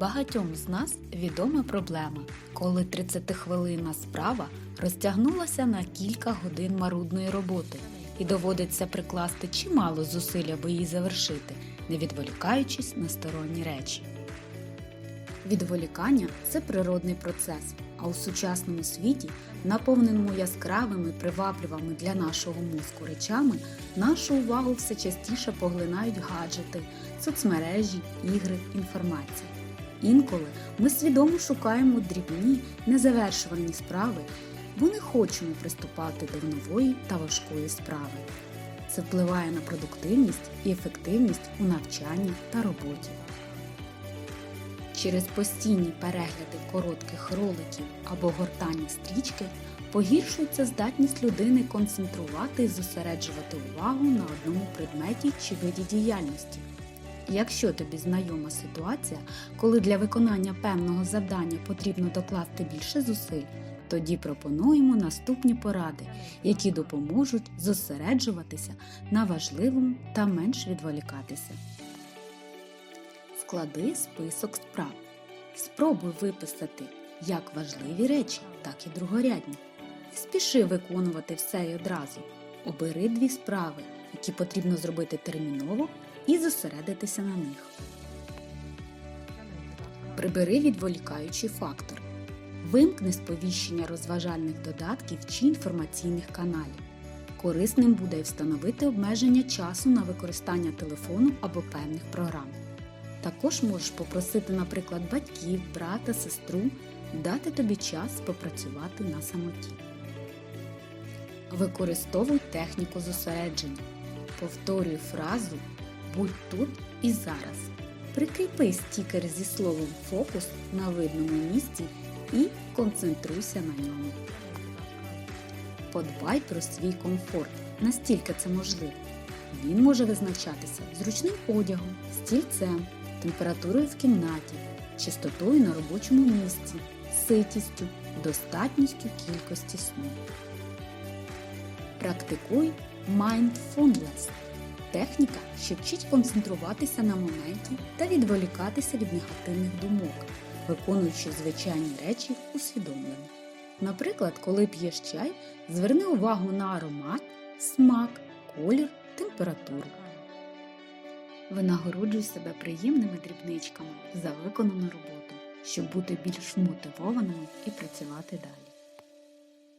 Багатьом з нас відома проблема, коли 30-хвилинна справа розтягнулася на кілька годин марудної роботи і доводиться прикласти чимало зусиль, аби її завершити, не відволікаючись на сторонні речі. Відволікання це природний процес, а у сучасному світі, наповненому яскравими, привабливими для нашого мозку речами, нашу увагу все частіше поглинають гаджети, соцмережі, ігри, інформація. Інколи ми свідомо шукаємо дрібні, незавершувані справи, бо не хочемо приступати до нової та важкої справи. Це впливає на продуктивність і ефективність у навчанні та роботі. Через постійні перегляди коротких роликів або гортання стрічки погіршується здатність людини концентрувати і зосереджувати увагу на одному предметі чи виді діяльності. Якщо тобі знайома ситуація, коли для виконання певного завдання потрібно докласти більше зусиль, тоді пропонуємо наступні поради, які допоможуть зосереджуватися на важливому та менш відволікатися. Склади список справ. Спробуй виписати як важливі речі, так і другорядні. Спіши виконувати все й одразу. Обери дві справи, які потрібно зробити терміново, і зосередитися на них. Прибери відволікаючий фактор. Вимкни сповіщення розважальних додатків чи інформаційних каналів. Корисним буде й встановити обмеження часу на використання телефону або певних програм. Також можеш попросити, наприклад, батьків, брата, сестру дати тобі час попрацювати на самоті. Використовуй техніку зосередження. Повторюй фразу Будь тут і зараз. Прикріпи стікер зі словом фокус на видному місці і концентруйся на ньому. Подбай про свій комфорт, настільки це можливо. Він може визначатися зручним одягом, стільцем, температурою в кімнаті, чистотою на робочому місці, ситістю, достатністю кількості сну. Практикуй mindfulness – техніка, що вчить концентруватися на моменті та відволікатися від негативних думок, виконуючи звичайні речі усвідомлено. Наприклад, коли п'єш чай, зверни увагу на аромат, смак, колір, температуру. Винагороджуй себе приємними дрібничками за виконану роботу, щоб бути більш мотивованим і працювати далі.